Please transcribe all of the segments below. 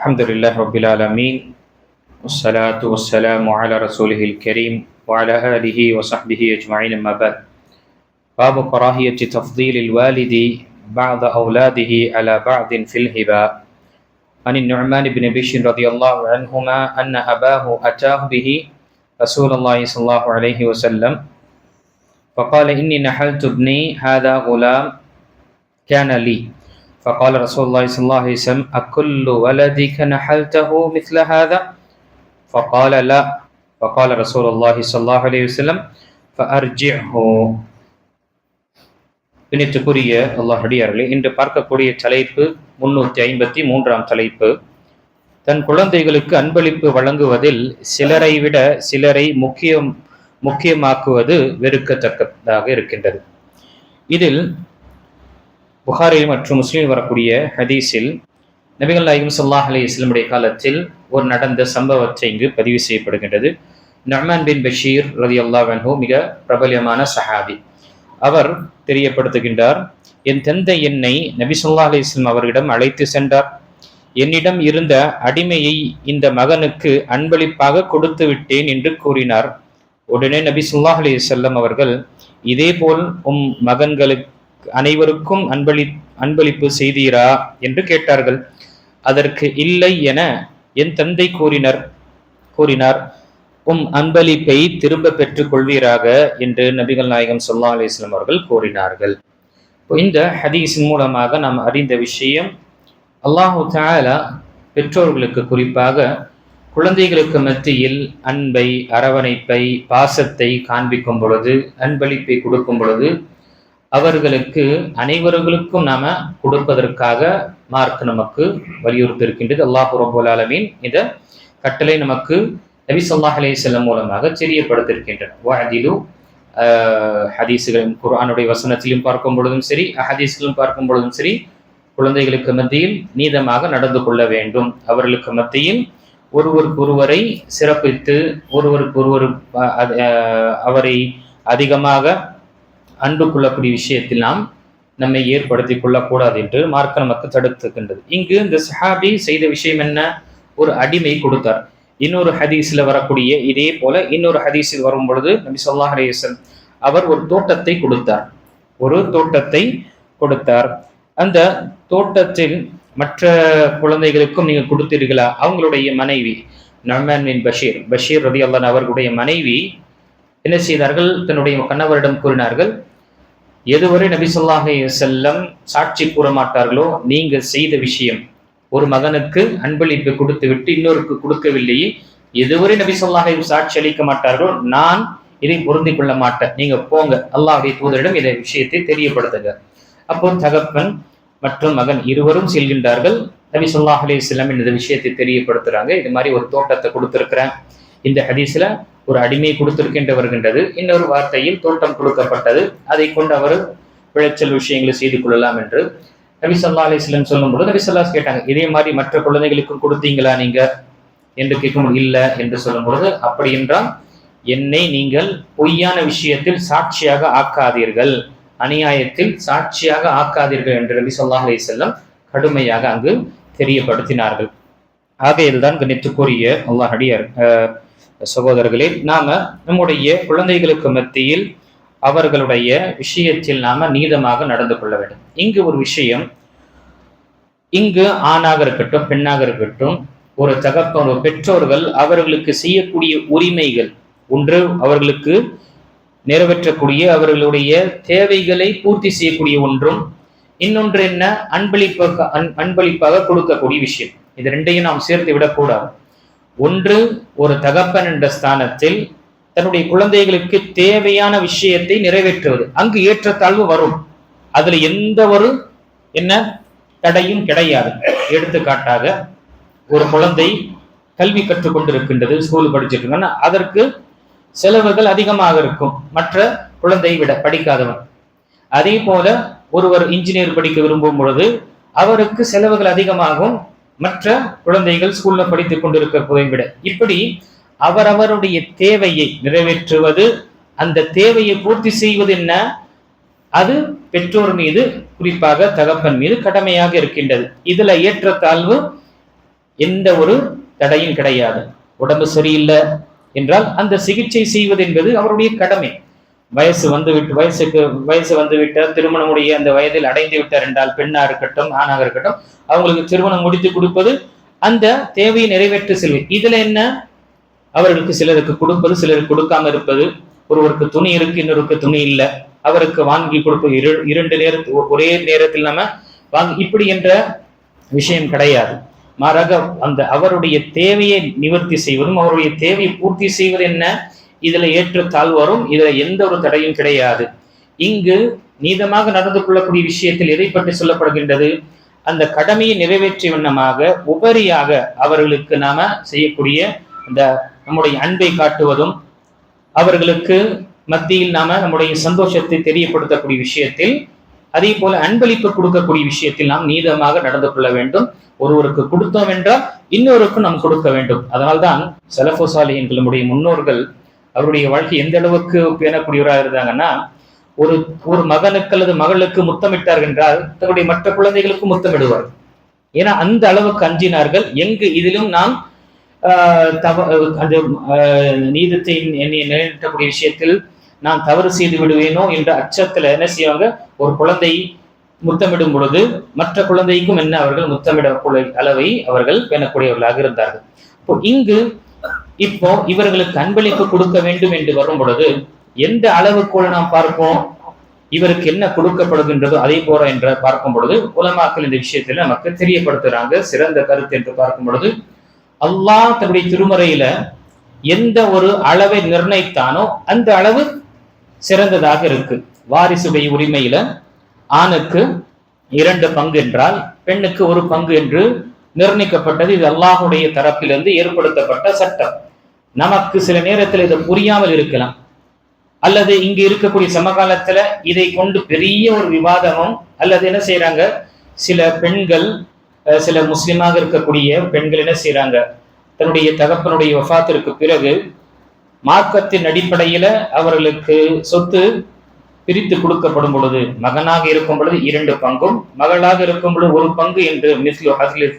الحمد لله رب العالمين والصلاة والسلام على رسوله الكريم وعلى آله وصحبه أجمعين أما بعد. باب كراهية تفضيل الوالد بعض أولاده على بعض في الهبة عن النعمان بن بشر رضي الله عنهما أن أباه أتاه به رسول الله صلى الله عليه وسلم فقال إني نحلت ابني هذا غلام كان لي. فقال رسول الله صلى الله عليه وسلم أكل ولدك نحلته مثل هذا فقال لا فقال رسول الله صلى الله عليه وسلم فأرجعه பின்னிட்டுக்குரிய அல்லாஹ் அடியார்களே இன்று பார்க்கக்கூடிய தலைப்பு முன்னூற்றி ஐம்பத்தி மூன்றாம் தலைப்பு தன் குழந்தைகளுக்கு அன்பளிப்பு வழங்குவதில் சிலரை விட சிலரை முக்கியம் முக்கியமாக்குவது வெறுக்கத்தக்கதாக இருக்கின்றது இதில் புகாரி மற்றும் முஸ்லீம் வரக்கூடிய ஹதீஸில் நபிகள் நாயகம் சல்லாஹ் அலி இஸ்லமுடைய காலத்தில் ஒரு நடந்த சம்பவத்தை இங்கு பதிவு செய்யப்படுகின்றது. நஹ்மான் பின் பஷீர் ரதி அல்லாஹோ மிக பிரபல்யமான சஹாபி. அவர் தெரியப்படுத்துகின்றார் என் தந்தை என்னை நபி சொல்லா அலி இஸ்லாம் அவர்களிடம் அழைத்து சென்றார். என்னிடம் இருந்த அடிமையை இந்த மகனுக்கு அன்பளிப்பாக கொடுத்து விட்டேன் என்று கூறினார். உடனே நபி சுல்லாஹ் அலி செல்லம் அவர்கள் இதேபோல் உம் மகன்களுக்கு அனைவருக்கும் அன்பளி அன்பளிப்பு செய்தீரா? என்று கேட்டார்கள். அதற்கு இல்லை என என் தந்தை கூறினர். கூறினார் உம் அன்பளிப்பை திரும்ப பெற்றுக் கொள்வீராக என்று நபிகள் நாயகம் சொல்லா அலிஸ்லாம் அவர்கள் கூறினார்கள். இந்த ஹதீஸின் மூலமாக நாம் அறிந்த விஷயம் அல்லாஹு தாலா பெற்றோர்களுக்கு குறிப்பாக குழந்தைகளுக்கு மத்தியில் அன்பை அரவணைப்பை பாசத்தை காண்பிக்கும் பொழுது அன்பளிப்பை கொடுக்கும் பொழுது அவர்களுக்கு அனைவர்களுக்கும் நாம கொடுப்பதற்காக மார்க் நமக்கு வலியுறுத்தி இருக்கின்றது அல்லாஹு ரபுல் ஆலமீன் இந்த கட்டளை நமக்கு நபி சொல்லாஹ் அலி செல்லம் மூலமாக தெரியப்படுத்திருக்கின்றன வாதிலு ஹதீஸுகளின் குரானுடைய வசனத்திலும் பார்க்கும் பொழுதும் சரி அஹதீஸ்களும் பார்க்கும் பொழுதும் சரி குழந்தைகளுக்கு மத்தியில் நீதமாக நடந்து கொள்ள வேண்டும். அவர்களுக்கு மத்தியில் ஒருவருக்கு ஒருவரை சிறப்பித்து ஒருவருக்கு ஒருவர் அவரை அதிகமாக அன்பு கொள்ளக்கூடிய விஷயத்தில் நாம் நம்மை ஏற்படுத்தி கொள்ளக்கூடாது என்று மார்க்க நமக்கு தடுத்துக்கின்றது இங்கு இந்த சஹாபி செய்த விஷயம் என்ன? ஒரு அடிமை கொடுத்தார். இன்னொரு ஹதீஸில் வரக்கூடிய இதே போல இன்னொரு ஹதீஸில் வரும் பொழுது நபி சொல்லாஹ் அலேசன் அவர் ஒரு தோட்டத்தை கொடுத்தார். ஒரு தோட்டத்தை கொடுத்தார். அந்த தோட்டத்தில் மற்ற குழந்தைகளுக்கும் நீங்கள் கொடுத்தீர்களா? அவங்களுடைய மனைவி நர்மன் பின் பஷீர். பஷீர் ரதி அல்லான் அவர்களுடைய மனைவி என்ன செய்தார்கள்? தன்னுடைய கணவரிடம் கூறினார்கள் எதுவரை நபி சொல்லாஹே செல்லம் சாட்சி கூற மாட்டார்களோ நீங்கள் செய்த விஷயம் ஒரு மகனுக்கு அன்பளிப்பு கொடுத்து விட்டு இன்னொருக்கு கொடுக்கவில்லையே எதுவரை நபி சொல்லாஹை சாட்சி அளிக்க மாட்டார்களோ நான் இதை பொருந்தி கொள்ள மாட்டேன். நீங்க போங்க அல்லாஹுடைய தூதரிடம் இதை விஷயத்தை தெரியப்படுத்துங்க. அப்போ தகப்பன் மற்றும் மகன் இருவரும் செல்கின்றார்கள். நபி சொல்லாஹ் அலி இஸ்லாம் இந்த விஷயத்தை தெரியப்படுத்துறாங்க. இது மாதிரி ஒரு தோட்டத்தை கொடுத்துருக்குறேன் இந்த ஹதீஸ்ல ஒரு அடிமை கொடுத்திருக்கின்ற வருகின்றது. இன்னொரு வார்த்தையில் தோட்டம் கொடுக்கப்பட்டது. அதை கொண்டு அவர் விளைச்சல் விஷயங்களை செய்து கொள்ளலாம் என்று நபி சொல்லா அலிஸ்லம் சொல்லும் பொழுது நபி சொல்லாஸ் கேட்டாங்க இதே மாதிரி மற்ற குழந்தைகளுக்கும் கொடுத்தீங்களா நீங்க? என்று கேட்கும் இல்லை என்று சொல்லும் பொழுது அப்படி என்றால் என்னை நீங்கள் பொய்யான விஷயத்தில் சாட்சியாக ஆக்காதீர்கள். அநியாயத்தில் சாட்சியாக ஆக்காதீர்கள் என்று நபி சொல்லா அலி செல்லம் கடுமையாக அங்கு தெரியப்படுத்தினார்கள். ஆகையில்தான் கணித்துக்குரிய அல்லாஹ் அடியார் சகோதரர்களே நாம நம்முடைய குழந்தைகளுக்கு மத்தியில் அவர்களுடைய விஷயத்தில் நாம நீதமாக நடந்து கொள்ள வேண்டும். இங்கு ஒரு விஷயம் இங்கு ஆணாக இருக்கட்டும் பெண்ணாக இருக்கட்டும் ஒரு தகப்பன் ஒரு பெற்றோர்கள் அவர்களுக்கு செய்யக்கூடிய உரிமைகள் ஒன்று அவர்களுக்கு நிறைவேற்றக்கூடிய அவர்களுடைய தேவைகளை பூர்த்தி செய்யக்கூடிய ஒன்றும் இன்னொன்று என்ன? அன்பளிப்பாக அன்பளிப்பாக கொடுக்கக்கூடிய விஷயம். இது ரெண்டையும் நாம் சேர்த்து விடக்கூடாது. ஒன்று ஒரு தகப்பன் என்ற ஸ்தானத்தில் தன்னுடைய குழந்தைகளுக்கு தேவையான விஷயத்தை நிறைவேற்றுவது. அங்கு ஏற்றத்தாழ்வு வரும். அதுல எந்த ஒரு என்ன தடையும் கிடையாது. எடுத்துக்காட்டாக ஒரு குழந்தை கல்வி கற்றுக்கொண்டிருக்கின்றது ஸ்கூல் படிச்சிட்டு அதற்கு செலவுகள் அதிகமாக இருக்கும். மற்ற குழந்தையை விட படிக்காதவன். அதே போல ஒருவர் இன்ஜினியர் படிக்க விரும்பும் பொழுது அவருக்கு செலவுகள் அதிகமாகும். மற்ற குழந்தைகள் ஸ்கூல்ல படித்துக் கொண்டிருக்கிறதை விட இப்படி அவரவருடைய தேவையை நிறைவேற்றுவது அந்த தேவையை பூர்த்தி செய்வது என்ன? அது பெற்றோர் மீது குறிப்பாக தகப்பன் மீது கடமையாக இருக்கின்றது. இதுல ஏற்றத்தாழ்வு எந்த ஒரு தடையும் கிடையாது. உடம்பு சரியில்லை என்றால் அந்த சிகிச்சை செய்வது என்பது அவருடைய கடமை. வயசு வந்து விட்டு வயசுக்கு வயசு வந்து விட்டால் திருமணமுடைய அந்த வயதில் அடைந்து விட்டார் என்றால் பெண்ணாக இருக்கட்டும் ஆணாக இருக்கட்டும் அவங்களுக்கு திருமணம் முடித்து கொடுப்பது அந்த தேவையை நிறைவேற்ற செல்வது இதுல என்ன? அவர்களுக்கு சிலருக்கு கொடுப்பது சிலருக்கு கொடுக்காம இருப்பது. ஒருவருக்கு துணி இருக்கு இன்னொருக்கு துணி இல்லை. அவருக்கு வாங்கி கொடுப்பது இரு இரண்டு நேரத்து ஒரே நேரத்தில் நம்ம வாங்கி இப்படி என்ற விஷயம் கிடையாது. மாறாக அந்த அவருடைய தேவையை நிவர்த்தி செய்வதும் அவருடைய தேவையை பூர்த்தி செய்வது என்ன? இதுல ஏற்றத்தால் வரும் இதுல எந்த ஒரு தடையும் கிடையாது. இங்கு நீதமாக நடந்து கொள்ளக்கூடிய விஷயத்தில் எதை பற்றி சொல்லப்படுகின்றது? அந்த கடமையை நிறைவேற்றிய வண்ணமாக உபரியாக அவர்களுக்கு நாம செய்யக்கூடிய அந்த நம்முடைய அன்பை காட்டுவதும் அவர்களுக்கு மத்தியில் நாம நம்முடைய சந்தோஷத்தை தெரியப்படுத்தக்கூடிய விஷயத்தில் அதே போல அன்பளிப்பு கொடுக்கக்கூடிய விஷயத்தில் நாம் நீதமாக நடந்து கொள்ள வேண்டும். ஒருவருக்கு கொடுத்தோம் என்றால் இன்னொருக்கும் நாம் கொடுக்க வேண்டும். அதனால்தான் செலஃபோசாலியன்கள் எங்களுடைய முன்னோர்கள் அவருடைய வாழ்க்கை எந்த அளவுக்கு பேணக்கூடியவராக இருந்தாங்கன்னா ஒரு ஒரு மகனுக்கு அல்லது மகளுக்கு முத்தமிட்டார்கள் என்றால் தன்னுடைய மற்ற குழந்தைகளுக்கும் முத்தமிடுவார். ஏன்னா அந்த அளவுக்கு அஞ்சினார்கள். எங்கு இதிலும் நாம் ஆஹ், தவ அந்த நீதத்தை எண்ணி நிலைநிறுத்தக்கூடிய விஷயத்தில் நான் தவறு செய்து விடுவேனோ என்ற அச்சத்துல என்ன செய்வாங்க? ஒரு குழந்தை முத்தமிடும் பொழுது மற்ற குழந்தைக்கும் என்ன அவர்கள் முத்தமிடக்கூடிய அளவை அவர்கள் பேணக்கூடியவர்களாக இருந்தார்கள். இப்போ இங்கு இப்போ இவர்களுக்கு அன்பளிப்பு கொடுக்க வேண்டும் என்று வரும் பொழுது எந்த அளவுக்குள் நாம் பார்ப்போம்? இவருக்கு என்ன கொடுக்கப்படுகின்றதோ? அதே போல என்று பார்க்கும் பொழுது உலமாக்கள் இந்த விஷயத்தில் நமக்கு தெரியப்படுத்துறாங்க. சிறந்த கருத்து என்று பார்க்கும் பொழுது அல்லாஹ் தன்னுடைய திருமறையில எந்த ஒரு அளவை நிர்ணயித்தானோ அந்த அளவு சிறந்ததாக இருக்கு. வாரிசுடைய உரிமையில ஆணுக்கு இரண்டு பங்கு என்றால் பெண்ணுக்கு ஒரு பங்கு என்று நிர்ணயிக்கப்பட்டது. இது அல்லாஹுடைய தரப்பிலிருந்து ஏற்படுத்தப்பட்ட சட்டம். நமக்கு சில நேரத்தில் இது புரியாமல் இருக்கலாம். அல்லது இங்கு இருக்கக்கூடிய சமகாலத்துல இதை கொண்டு பெரிய ஒரு விவாதமும் அல்லது என்ன செய்யறாங்க சில பெண்கள் சில முஸ்லீமாக இருக்கக்கூடிய பெண்கள் என்ன செய்யறாங்க தன்னுடைய தகப்பனுடைய வஃத்திற்கு பிறகு மார்க்கத்தின் அடிப்படையில அவர்களுக்கு சொத்து பிரித்து கொடுக்கப்படும் பொழுது மகனாக இருக்கும் பொழுது இரண்டு பங்கும் மகளாக இருக்கும் பொழுது ஒரு பங்கு என்று மிஸ்லு ஹஸ்லிஸ்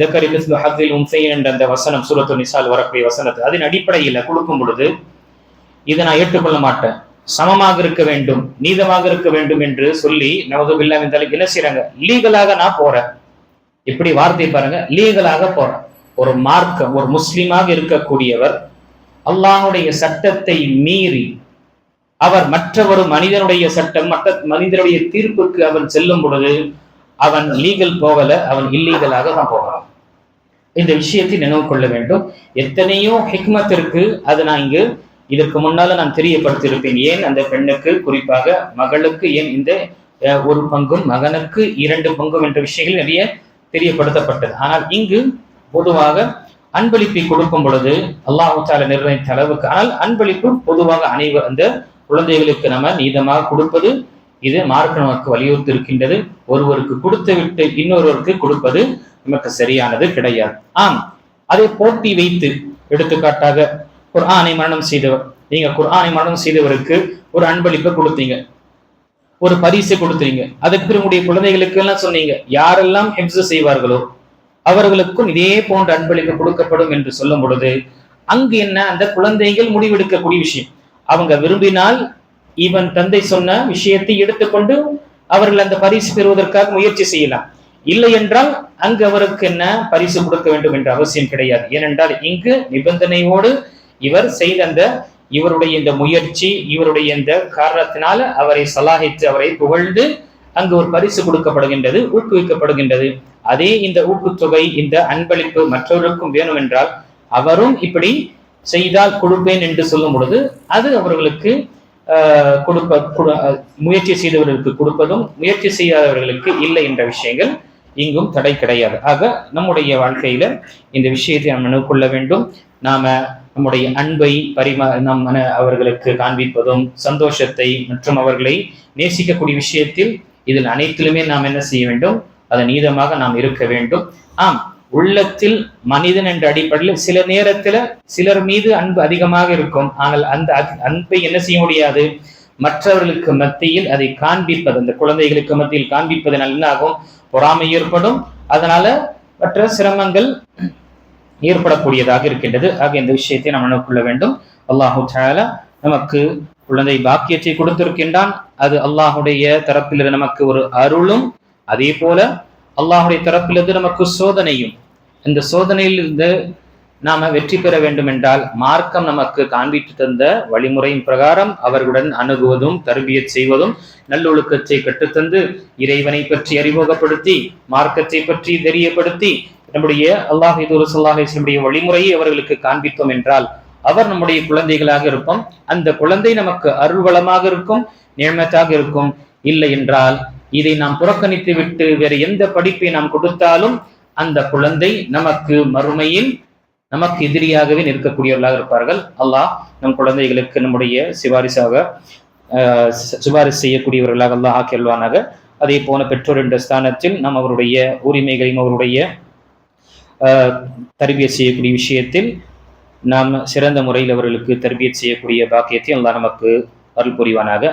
ஜக்கரி மிஸ்லு ஹஸ்லில் உன்சை என்ற அந்த வசனம் சூரத்து நிசால் வரக்கூடிய வசனத்தை அதன் அடிப்படையில கொடுக்கும் பொழுது இதை நான் ஏற்றுக்கொள்ள மாட்டேன். சமமாக இருக்க வேண்டும் நீதமாக இருக்க வேண்டும் என்று சொல்லி நமது பில்லாவின் தலைக்கு என்ன செய்யறாங்க லீகலாக நான் போறேன். இப்படி வார்த்தை பாருங்க லீகலாக போறேன். ஒரு மார்க்கம் ஒரு முஸ்லீமாக இருக்கக்கூடியவர் அல்லாஹுடைய சட்டத்தை மீறி அவர் மற்ற ஒரு மனிதனுடைய சட்டம் மற்ற மனிதனுடைய தீர்ப்புக்கு அவன் செல்லும் பொழுது அவன் லீகல் போகல அவன் இல்லீகலாக தான் போகிறான் இந்த விஷயத்தை நினைவு கொள்ள வேண்டும். எத்தனையோ ஹிக்மத்திற்கு அது நான் இங்கு இதற்கு முன்னால நான் தெரியப்படுத்தியிருப்பேன். ஏன் அந்த பெண்ணுக்கு குறிப்பாக மகளுக்கு ஏன் இந்த ஒரு பங்கும் மகனுக்கு இரண்டு பங்கும் என்ற விஷயங்கள் நிறைய தெரியப்படுத்தப்பட்டது. ஆனால் இங்கு பொதுவாக அன்பளிப்பை கொடுக்கும் பொழுது அல்லாஹால நிர்ணயித்த அளவுக்கு ஆனால் அன்பளிப்பு பொதுவாக அனைவர் அந்த குழந்தைகளுக்கு நம்ம நீதமாக கொடுப்பது இது மார்க்க நமக்கு வலியுறுத்தி இருக்கின்றது ஒருவருக்கு கொடுத்து விட்டு இன்னொருவருக்கு கொடுப்பது நமக்கு சரியானது கிடையாது. ஆம். அதை போட்டி வைத்து எடுத்துக்காட்டாக குர்ஆனை மரணம் செய்தவர். நீங்க குர்ஆனை மரணம் செய்தவருக்கு ஒரு அன்பளிப்பை கொடுத்தீங்க. ஒரு பரிசு கொடுத்தீங்க. அதுக்கு உங்களுடைய குழந்தைகளுக்கு எல்லாம் சொன்னீங்க. யாரெல்லாம் ஹெப்ஸ் செய்வார்களோ அவர்களுக்கும் இதே போன்ற அன்பளிப்பு கொடுக்கப்படும் என்று சொல்லும் பொழுது அங்கு என்ன? அந்த குழந்தைகள் முடிவெடுக்கக்கூடிய விஷயம். அவங்க விரும்பினால் இவன் தந்தை சொன்ன விஷயத்தை எடுத்துக்கொண்டு அவர்கள் அந்த பரிசு பெறுவதற்காக முயற்சி செய்யலாம். இல்லை என்றால் அங்கு அவருக்கு என்ன பரிசு கொடுக்க வேண்டும் என்ற அவசியம் கிடையாது. ஏனென்றால் இங்கு நிபந்தனையோடு இவர் செய்த அந்த இவருடைய இந்த முயற்சி இவருடைய இந்த காரணத்தினால அவரை சலாகித்து அவரை புகழ்ந்து அங்கு ஒரு பரிசு கொடுக்கப்படுகின்றது ஊக்குவிக்கப்படுகின்றது. அதே இந்த ஊக்குத்தொகை இந்த அன்பளிப்பு மற்றவருக்கும் வேணும் என்றால் அவரும் இப்படி செய்தால் கொடுப்பேன் என்று சொல்லும் பொழுது அது அவர்களுக்கு கொடுப்ப முயற்சி செய்தவர்களுக்கு கொடுப்பதும் முயற்சி செய்யாதவர்களுக்கு இல்லை என்ற விஷயங்கள் இங்கும் தடை கிடையாது. ஆக நம்முடைய வாழ்க்கையில இந்த விஷயத்தை நாம் நினைவு கொள்ள வேண்டும். நாம நம்முடைய அன்பை பரிமா நம் மன- அவர்களுக்கு காண்பிப்பதும் சந்தோஷத்தை மற்றும் அவர்களை நேசிக்கக்கூடிய விஷயத்தில் இதில் அனைத்திலுமே நாம் என்ன செய்ய வேண்டும்? அதன் நீதமாக நாம் இருக்க வேண்டும். ஆம். உள்ளத்தில் மனிதன் என்ற அடிப்படையில் சில நேரத்துல சிலர் மீது அன்பு அதிகமாக இருக்கும். ஆனால் அந்த அன்பை என்ன செய்ய முடியாது? மற்றவர்களுக்கு மத்தியில் அதை காண்பிப்பது அந்த குழந்தைகளுக்கு மத்தியில் காண்பிப்பதனால் என்ன ஆகும். பொறாமை ஏற்படும். அதனால மற்ற சிரமங்கள் ஏற்படக்கூடியதாக இருக்கின்றது. ஆக இந்த விஷயத்தை நாம் நினைவுகொள்ள வேண்டும். அல்லாஹு தாலா நமக்கு குழந்தை பாக்கியத்தை கொடுத்திருக்கின்றான். அது அல்லாஹுடைய தரப்பிலிருந்து நமக்கு ஒரு அருளும். அதே போல அல்லாஹுடைய தரப்பிலிருந்து நமக்கு சோதனையும் இந்த சோதனையிலிருந்து நாம வெற்றி பெற வேண்டும் என்றால் மார்க்கம் நமக்கு காண்பித்து தந்த வழிமுறையின் பிரகாரம் அவர்களுடன் அணுகுவதும் தர்பியத் செய்வதும் நல்லொழுக்கத்தை கற்றுத்தந்து இறைவனை பற்றி அறிமுகப்படுத்தி மார்க்கத்தை பற்றி தெரியப்படுத்தி நம்முடைய அல்லாஹ் இது சொல்லாஹுடைய வழிமுறையை அவர்களுக்கு காண்பித்தோம் என்றால் அவர் நம்முடைய குழந்தைகளாக இருப்போம். அந்த குழந்தை நமக்கு அருள்வளமாக இருக்கும் நியமத்தாக இருக்கும். இல்லை என்றால் இதை நாம் புறக்கணித்து விட்டு வேறு எந்த படிப்பை நாம் கொடுத்தாலும் அந்த குழந்தை நமக்கு மறுமையில் நமக்கு எதிரியாகவே நிற்கக்கூடியவர்களாக இருப்பார்கள். அல்லாஹ் நம் குழந்தைகளுக்கு நம்முடைய சிபாரிசாக ஆஹ், சிபாரிசு செய்யக்கூடியவர்களாக அல்லாஹ் ஆக்கியல்வானாக அதே போன பெற்றோர் என்ற ஸ்தானத்தில் நாம் அவருடைய உரிமைகளையும் அவருடைய தர்பியத் செய்யக்கூடிய விஷயத்தில் நாம் சிறந்த முறையில் அவர்களுக்கு தர்பியத் செய்யக்கூடிய பாக்கியத்தை அல்லாஹ் நமக்கு அருள் புரிவானாக.